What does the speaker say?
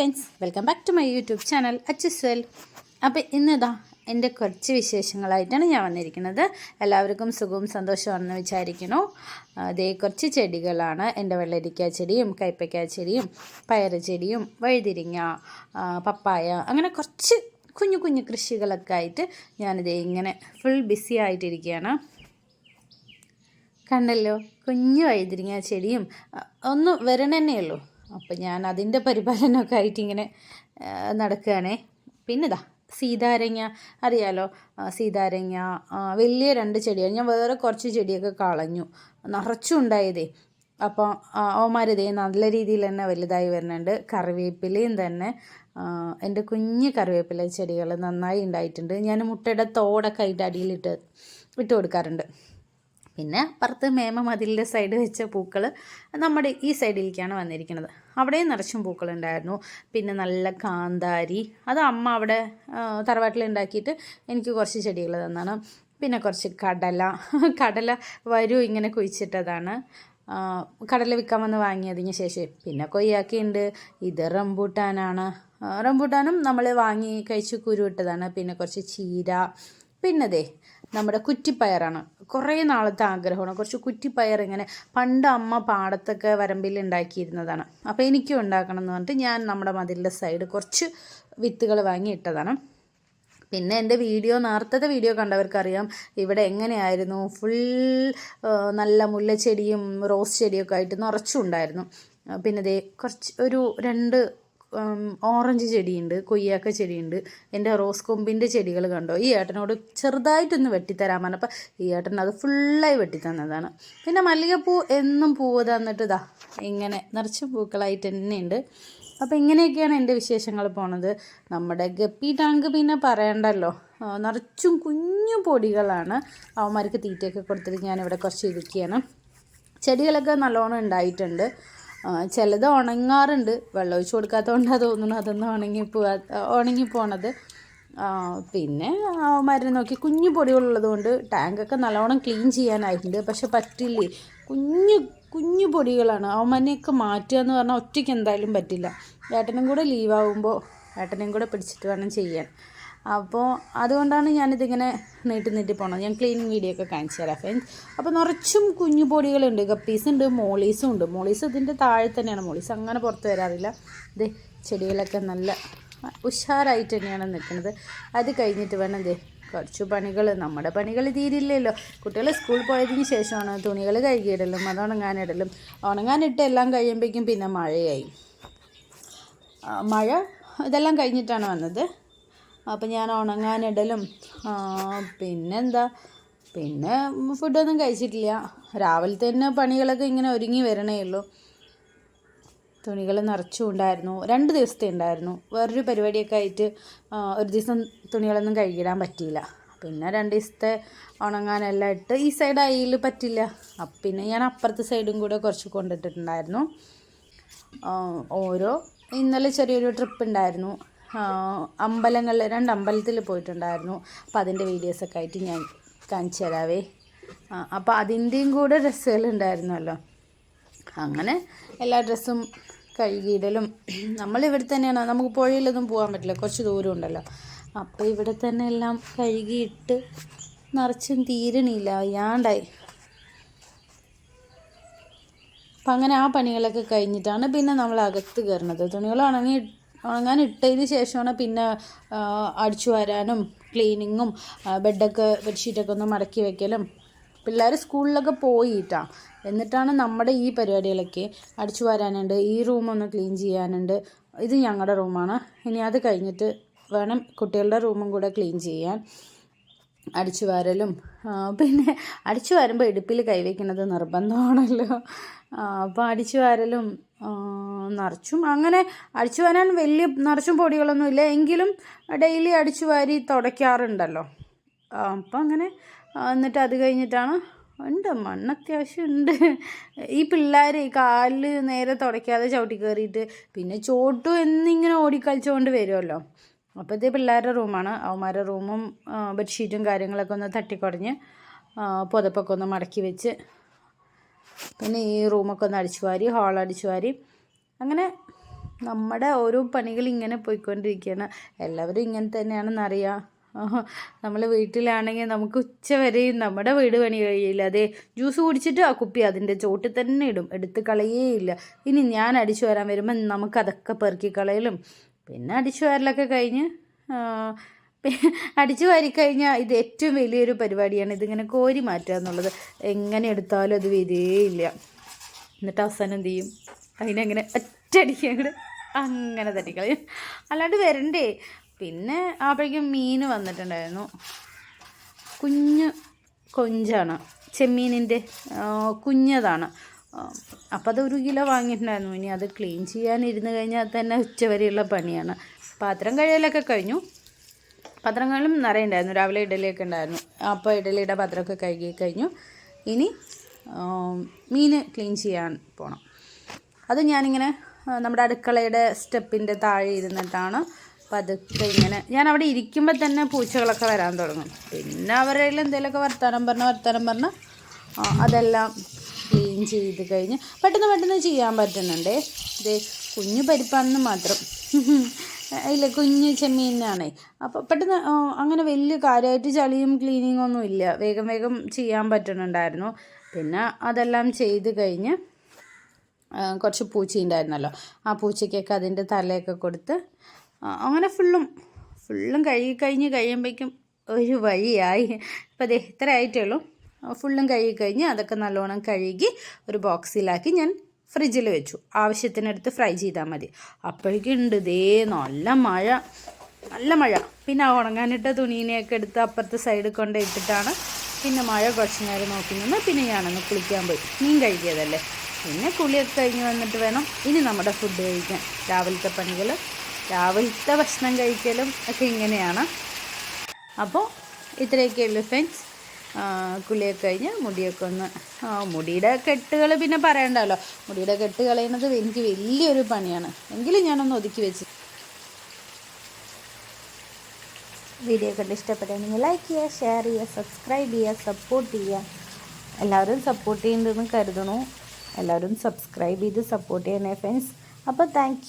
Friends welcome back to my YouTube channel അച്ചസ് വെൽ അപ്പോൾ ഇന്നിതാ എന്റെ കുറച്ച് വിശേഷങ്ങളായിട്ടാണ് ഞാൻ വന്നിരിക്കുന്നത്. എല്ലാവർക്കും സുഖവും സന്തോഷമാണെന്ന് വിചാരിക്കുന്നു. അതേ കുറച്ച് ചെടികളാണ്. എന്റെ വെള്ളരിക്ക ചെടിയും കൈപ്പയ്ക്ക ചെടിയും പയർ ചെടിയും വഴുതിരിങ്ങ പപ്പായ അങ്ങനെ കുറച്ച് കുഞ്ഞു കുഞ്ഞു കൃഷികളൊക്കെ ആയിട്ട് ഞാനിത് ഇങ്ങനെ ഫുൾ ബിസി ആയിട്ടിരിക്കുകയാണ്. കണ്ടല്ലോ? കുഞ്ഞു വഴുതിരിങ്ങ ചെടിയും ഒന്ന് വരണന്നേ ഉള്ളൂ. അപ്പം ഞാൻ അതിന്റെ പരിപാലനമൊക്കെ ആയിട്ട് ഇങ്ങനെ നടക്കുകയാണേ. പിന്നെ ഇതാ സീതാരങ്ങ. അറിയാലോ സീതാരങ്ങ വലിയ രണ്ട് ചെടിയാണ് ഞാൻ വേറെ കുറച്ച് ചെടിയൊക്കെ കളഞ്ഞു. നിറച്ചും ഉണ്ടായതേ. അപ്പോൾ ഓമാരിതേ നല്ല രീതിയിൽ തന്നെ വലുതായി വരുന്നുണ്ട്. കറിവേപ്പിലയും തന്നെ. എന്റെ കുഞ്ഞ് കറിവേപ്പില ചെടികൾ നന്നായി ഉണ്ടായിട്ടുണ്ട്. ഞാൻ മുട്ടയുടെ തോടൊക്കെ അതിന്റെ അടിയിലിട്ട് ഇട്ട് കൊടുക്കാറുണ്ട്. പിന്നെ പുറത്ത് മേമ മതിലിന്റെ സൈഡ് വെച്ച പൂക്കൾ നമ്മുടെ ഈ സൈഡിലേക്കാണ് വന്നിരിക്കുന്നത്. അവിടെയും നിറച്ചും പൂക്കളുണ്ടായിരുന്നു. പിന്നെ നല്ല കാന്താരി അത് അമ്മ അവിടെ തറവാട്ടിൽ ഉണ്ടാക്കിയിട്ട് എനിക്ക് കുറച്ച് ചെടികൾ തന്നാണ്. പിന്നെ കുറച്ച് കടല കടല വരൂ ഇങ്ങനെ കുഴിച്ചിട്ടതാണ്. കടല വിൽക്കാൻ വന്ന് വാങ്ങിയതിന് ശേഷം പിന്നെ കൊയ്യാക്കിയുണ്ട്. ഇത് റംബൂട്ടാനാണ്. റംബൂട്ടാനും നമ്മൾ വാങ്ങി കഴിച്ച് കുരുവിട്ടതാണ് പിന്നെ കുറച്ച് ചീര. പിന്നെ ദേ നമ്മുടെ കുറ്റിപ്പയറാണ്. കുറേ നാളത്തെ ആഗ്രഹമാണ്. കുറച്ച് കുറ്റിപ്പയർ ഇങ്ങനെ പണ്ട് അമ്മ പാടത്തൊക്കെ വരമ്പിൽ ഉണ്ടാക്കിയിരുന്നതാണ്. അപ്പോൾ എനിക്കും ഉണ്ടാക്കണം എന്ന് പറഞ്ഞിട്ട് ഞാൻ നമ്മുടെ മതിലിന്റെ സൈഡ് കുറച്ച് വിത്തുകൾ വാങ്ങി ഇട്ടതാണ്. പിന്നെ എന്റെ വീഡിയോ നേരത്തെ വീഡിയോ കണ്ടവർക്കറിയാം ഇവിടെ എങ്ങനെയായിരുന്നു? ഫുൾ നല്ല മുല്ലച്ചെടിയും റോസ് ചെടിയൊക്കെ ആയിട്ട് നിറച്ചുണ്ടായിരുന്നു. പിന്നെ ദേ കുറച്ച് ഒരു രണ്ട് ഓറഞ്ച് ചെടിയുണ്ട് കൊയ്യാക്ക ചെടിയുണ്ട്. എന്റെ റോസ് കൊമ്പിന്റെ ചെടികൾ കണ്ടോ? ഈ ഏട്ടനോട് ചെറുതായിട്ടൊന്ന് വെട്ടിത്തരാൻ പറഞ്ഞപ്പോൾ ഈ ഏട്ടൻ അത് ഫുള്ളായി വെട്ടിത്തന്നതാണ്. പിന്നെ മല്ലികപ്പൂ എന്നും പൂവ് തന്നിട്ട് ഇതാ ഇങ്ങനെ നിറച്ച് പൂക്കളായിട്ട് തന്നെയുണ്ട്. അപ്പോൾ ഇങ്ങനെയൊക്കെയാണ് എന്റെ വിശേഷങ്ങൾ പോണത്. നമ്മുടെ ഗപ്പി ടാങ്ക് പിന്നെ പറയണ്ടല്ലോ. നിറച്ചും കുഞ്ഞു പൊടികളാണ് അവന്മാർക്ക് തീറ്റയൊക്കെ കൊടുത്തിട്ട് ഞാനിവിടെ കുറച്ച് ഇരിക്കുകയാണ്. ചെടികളൊക്കെ നല്ലോണം ഉണ്ടായിട്ടുണ്ട്. ചിലത് ഉണങ്ങാറുണ്ട്. വെള്ളം ഒഴിച്ച് കൊടുക്കാത്തതുകൊണ്ടാണ് തോന്നുന്നു അതൊന്നും ഉണങ്ങി പോവാ ഉണങ്ങി പോണത്. പിന്നെ മരുന്ന് നോക്കി. കുഞ്ഞു പൊടികളുള്ളത് കൊണ്ട് ടാങ്കൊക്കെ നല്ലോണം ക്ലീൻ ചെയ്യാനായിട്ടുണ്ട്. പക്ഷെ പറ്റില്ലേ? കുഞ്ഞു കുഞ്ഞു പൊടികളാണ്. അവന്മാരെയൊക്കെ മാറ്റുക എന്ന് പറഞ്ഞാൽ ഒറ്റയ്ക്ക് എന്തായാലും പറ്റില്ല. ഏട്ടനും കൂടെ ലീവാകുമ്പോൾ ഏട്ടനെയും കൂടെ പിടിച്ചിട്ട് വേണം ചെയ്യാൻ. അപ്പോൾ അതുകൊണ്ടാണ് ഞാനിതിങ്ങനെ നീട്ടി നീട്ടി പോണത്. ഞാൻ ക്ലീനിങ് വീഡിയോ ഒക്കെ കാണിച്ചു തരാം ഫ്രണ്ട്സ് അപ്പോൾ നിറച്ചും കുഞ്ഞു പൊടികളുണ്ട് ഗപ്പീസുണ്ട് മോളീസും ഉണ്ട്. മോളീസ് ഇതിന്റെ താഴെ തന്നെയാണ്. മോളീസ് അങ്ങനെ പുറത്ത് വരാറില്ല. ഇത് ചെടികളൊക്കെ നല്ല ഉഷാറായിട്ട് തന്നെയാണ് നിൽക്കുന്നത്. അത് കഴിഞ്ഞിട്ട് വേണം ദേ കുറച്ച് പണികൾ നമ്മുടെ പണികൾ തീരില്ലല്ലോ. കുട്ടികൾ സ്കൂളിൽ പോയതിന് ശേഷമാണ് തുണികൾ കഴുകിയിടലും അത് ഉണങ്ങാനിടലും. ഉണങ്ങാനിട്ട് എല്ലാം കഴിയുമ്പോഴേക്കും പിന്നെ മഴയായി. മഴ ഇതെല്ലാം കഴിഞ്ഞിട്ടാണ് വന്നത്. അപ്പം ഞാൻ ഉണങ്ങാനിടലും പിന്നെന്താ? പിന്നെ ഫുഡൊന്നും കഴിച്ചിട്ടില്ല. രാവിലെ തന്നെ പണികളൊക്കെ ഇങ്ങനെ ഒരുങ്ങി വരണേ ഉള്ളൂ. തുണികൾ നിറച്ചും ഉണ്ടായിരുന്നു. രണ്ട് ദിവസത്തെ ഉണ്ടായിരുന്നു. വേറൊരു പരിപാടിയൊക്കെ ആയിട്ട് ഒരു ദിവസം തുണികളൊന്നും കഴുകിടാൻ പറ്റിയില്ല. പിന്നെ രണ്ട് ദിവസത്തെ ഉണങ്ങാനെല്ലാം ഇട്ട് ഈ സൈഡ് അയിൽ പറ്റില്ല. പിന്നെ ഞാൻ അപ്പുറത്തെ സൈഡും കൂടെ കുറച്ച് കൊണ്ടിട്ടിട്ടുണ്ടായിരുന്നു. ഓരോ ഇന്നലെ ചെറിയൊരു ട്രിപ്പ് ഉണ്ടായിരുന്നു. അമ്പലങ്ങളിൽ രണ്ട് അമ്പലത്തിൽ പോയിട്ടുണ്ടായിരുന്നു. അപ്പോൾ അതിന്റെ വീഡിയോസൊക്കെ ആയിട്ട് ഞാൻ കാണിച്ചു തരാവേ. അപ്പോൾ അതിന്റെയും കൂടെ ഡ്രസ്സുകളുണ്ടായിരുന്നല്ലോ അങ്ങനെ എല്ലാ ഡ്രസ്സും കഴുകിയിടലും നമ്മൾ ഇവിടെ തന്നെയാണ്? നമുക്ക് പുഴയിലൊന്നും പോകാൻ പറ്റില്ല. കുറച്ച് ദൂരം ഉണ്ടല്ലോ. അപ്പോൾ ഇവിടെ തന്നെ എല്ലാം കഴുകിയിട്ട് നിറച്ചും തീരണില്ല അയാണ്ടായി അപ്പം അങ്ങനെ ആ പണികളൊക്കെ കഴിഞ്ഞിട്ടാണ് പിന്നെ നമ്മൾ അകത്ത് കയറുന്നത്. തുണികൾ ഉണങ്ങി ഉണങ്ങാൻ ഇട്ടതിന് ശേഷമാണ് പിന്നെ അടിച്ചു വരാനും ക്ലീനിങ്ങും ബെഡൊക്കെ ബെഡ്ഷീറ്റൊക്കെ ഒന്ന് മടക്കി വെക്കലും. പിള്ളേർ സ്കൂളിലൊക്കെ പോയിട്ടാ. എന്നിട്ടാണ് നമ്മുടെ ഈ പരിപാടികളൊക്കെ അടിച്ചു വരാനുണ്ട് ഈ റൂമൊന്ന് ക്ലീൻ ചെയ്യാനുണ്ട്. ഇത് ഞങ്ങളുടെ റൂമാണ്. ഇനി അത് കഴിഞ്ഞിട്ട് വേണം കുട്ടികളുടെ റൂമും കൂടെ ക്ലീൻ ചെയ്യാൻ. അടിച്ചു വാരലും. പിന്നെ അടിച്ചു വാരുമ്പോൾ ഇടുപ്പിൽ കൈവയ്ക്കുന്നത് നിർബന്ധമാണല്ലോ. അപ്പോൾ അടിച്ചു വാരലും നിറച്ചും. അങ്ങനെ അടിച്ചു വാരാൻ വലിയ നിറച്ചും പൊടികളൊന്നും ഇല്ല. എങ്കിലും ഡെയിലി അടിച്ചു വാരി തുടയ്ക്കാറുണ്ടല്ലോ. അപ്പം അങ്ങനെ എന്നിട്ട് അത് കഴിഞ്ഞിട്ടാണ് ഉണ്ട് മണ്ണ് അത്യാവശ്യം ഉണ്ട്. ഈ പിള്ളേർ ഈ കാലിൽ നേരെ തുടയ്ക്കാതെ ചവിട്ടി കയറിയിട്ട് പിന്നെ ചോട്ടു എന്നിങ്ങനെ ഓടിക്കളിച്ചുകൊണ്ട് വരുമല്ലോ അപ്പോൾ ഇത് പിള്ളേരുടെ റൂമാണ്. അവന്മാരുടെ റൂമും ബെഡ്ഷീറ്റും കാര്യങ്ങളൊക്കെ ഒന്ന് തട്ടിക്കുടഞ്ഞ് പുതപ്പൊക്കെ ഒന്ന് മടക്കി വെച്ച് പിന്നെ ഈ റൂമൊക്കെ ഒന്ന് അടിച്ചു വാരി ഹാൾ അടിച്ചു വാരി അങ്ങനെ നമ്മുടെ ഓരോ പണികൾ ഇങ്ങനെ പോയിക്കൊണ്ടിരിക്കുകയാണ്. എല്ലാവരും ഇങ്ങനെ തന്നെയാണെന്നറിയാം നമ്മൾ വീട്ടിലാണെങ്കിൽ നമുക്ക് ഉച്ച വരെയും നമ്മുടെ വീട് പണി കഴിയില്ല. അതെ ജ്യൂസ് കുടിച്ചിട്ട് ആ കുപ്പി അതിന്റെ ചോട്ടിൽ തന്നെ ഇടും. എടുത്ത് കളയേയില്ല ഇനി ഞാൻ അടിച്ചു വരാൻ വരുമ്പോൾ നമുക്കതൊക്കെ പെറുക്കി കളയലും. പിന്നെ അടിച്ചു വരലൊക്കെ കഴിഞ്ഞ് അടിച്ചു വാരിക്കഴിഞ്ഞാൽ ഇത് ഏറ്റവും വലിയൊരു പരിപാടിയാണ്. ഇതിങ്ങനെ കോരി മാറ്റുക എന്നുള്ളത്. എങ്ങനെ എടുത്താലും അത് വരികയില്ല എന്നിട്ട് അവസാനം എന്ത് ചെയ്യും? അതിനങ്ങനെ ഒറ്റയടിക്ക് അങ്ങോട്ട് അങ്ങനെ തട്ടിക്കളയും. അല്ലാണ്ട് വരണ്ടേ. പിന്നെ അപ്പോഴേക്കും മീൻ വന്നിട്ടുണ്ടായിരുന്നു. കുഞ്ഞ് കൊഞ്ചാണ്. ചെമ്മീനിന്റെ കുഞ്ഞതാണ്. അപ്പോൾ അത് ഒരു കിലോ വാങ്ങിയിട്ടുണ്ടായിരുന്നു. ഇനി അത് ക്ലീൻ ചെയ്യാനിരുന്ന് കഴിഞ്ഞാൽ തന്നെ ഉച്ചവരെയുള്ള പണിയാണ്. പാത്രം കഴിയലൊക്കെ കഴിഞ്ഞു. പാത്രങ്ങളും നിറയെ ഉണ്ടായിരുന്നു രാവിലെ ഇഡലിയൊക്കെ ഉണ്ടായിരുന്നു. അപ്പോൾ ഇഡലിയുടെ പാത്രമൊക്കെ കഴുകി കഴിഞ്ഞു. ഇനി മീൻ ക്ലീൻ ചെയ്യാൻ പോകണം അത് ഞാനിങ്ങനെ നമ്മുടെ അടുക്കളയുടെ സ്റ്റെപ്പിന്റെ താഴെ ഇരുന്നിട്ടാണ് പതുക്കെ ഇങ്ങനെ. ഞാൻ അവിടെ ഇരിക്കുമ്പോൾ തന്നെ പൂച്ചകളൊക്കെ വരാൻ തുടങ്ങും. പിന്നെ അവരുടെ എന്തെങ്കിലുമൊക്കെ വർത്താനം പറഞ്ഞ് വർത്താനം പറഞ്ഞ് അതെല്ലാം ക്ലീൻ ചെയ്ത് കഴിഞ്ഞ് പെട്ടെന്ന് പെട്ടെന്ന് ചെയ്യാൻ പറ്റുന്നുണ്ടേ. ഇത് കുഞ്ഞു പരിപ്പാണെന്ന് മാത്രം. ഇല്ല കുഞ്ഞ് ചെമ്മീനാണേ അപ്പോൾ പെട്ടെന്ന് അങ്ങനെ വലിയ കാര്യമായിട്ട് ചളിയും ക്ലീനിങ്ങൊന്നും ഇല്ല. വേഗം വേഗം ചെയ്യാൻ പറ്റുന്നുണ്ടായിരുന്നു. പിന്നെ അതെല്ലാം ചെയ്ത് കഴിഞ്ഞ് കുറച്ച് പൂച്ച ഉണ്ടായിരുന്നല്ലോ. ആ പൂച്ചയ്ക്കൊക്കെ അതിന്റെ തലയൊക്കെ കൊടുത്ത് അങ്ങനെ ഫുള്ളും ഫുള്ളും കഴുകി കഴിഞ്ഞ് കഴിയുമ്പോഴേക്കും ഒരു വഴിയായി. ഇപ്പം ദേ ഇത്ര ആയിട്ടേ ഉള്ളൂ ഫുള്ളും കഴുകി കഴിഞ്ഞ് അതൊക്കെ നല്ലോണം കഴുകി ഒരു ബോക്സിലാക്കി ഞാൻ ഫ്രിഡ്ജിൽ വെച്ചു. ആവശ്യത്തിനടുത്ത് ഫ്രൈ ചെയ്താൽ മതി. അപ്പോഴേക്കും ഉണ്ട് ദേ നല്ല മഴ നല്ല മഴ. പിന്നെ ഉണങ്ങാനിട്ട തുണീനെയൊക്കെ എടുത്ത് അപ്പുറത്തെ സൈഡ് കൊണ്ട് ഇട്ടിട്ടാണ് പിന്നെ മഴ കുറച്ച് നേരം നോക്കി നിന്ന്. പിന്നെ ഞാനൊന്ന് കുളിക്കാൻ പോയി. മീൻ കഴിക്കിയതല്ലേ പിന്നെ കുളിയൊക്കെ കഴിഞ്ഞ് വന്നിട്ട് വേണം ഇനി നമ്മുടെ ഫുഡ് കഴിക്കാൻ. രാവിലത്തെ പണികൾ രാവിലത്തെ ഭക്ഷണം കഴിക്കലും ഒക്കെ ഇങ്ങനെയാണ്. അപ്പോൾ ഇത്രയൊക്കെ ഉള്ളൂ ഫ്രണ്ട്സ് കുളിയൊക്കെ കഴിഞ്ഞ് മുടിയൊക്കെ ഒന്ന് മുടിയുടെ കെട്ടുകൾ പിന്നെ പറയണ്ടല്ലോ. മുടിയുടെ കെട്ട് കളയുന്നത് എനിക്ക് വലിയൊരു പണിയാണ്. എങ്കിലും ഞാനൊന്ന് ഒതുക്കി വെച്ച്. വീഡിയോ കണ്ട് ഇഷ്ടപ്പെട്ടാണെങ്കിൽ ലൈക്ക് ചെയ്യുക ഷെയർ ചെയ്യുക സബ്സ്ക്രൈബ് ചെയ്യുക സപ്പോർട്ട് ചെയ്യുക. എല്ലാവരും സപ്പോർട്ട് ചെയ്യുന്നുണ്ടെന്ന് കരുതണു എല്ലാവരും സബ്സ്ക്രൈബ് ചെയ്ത് സപ്പോർട്ട് ചെയ്യണേ ഫ്രണ്ട്സ് അപ്പോൾ താങ്ക്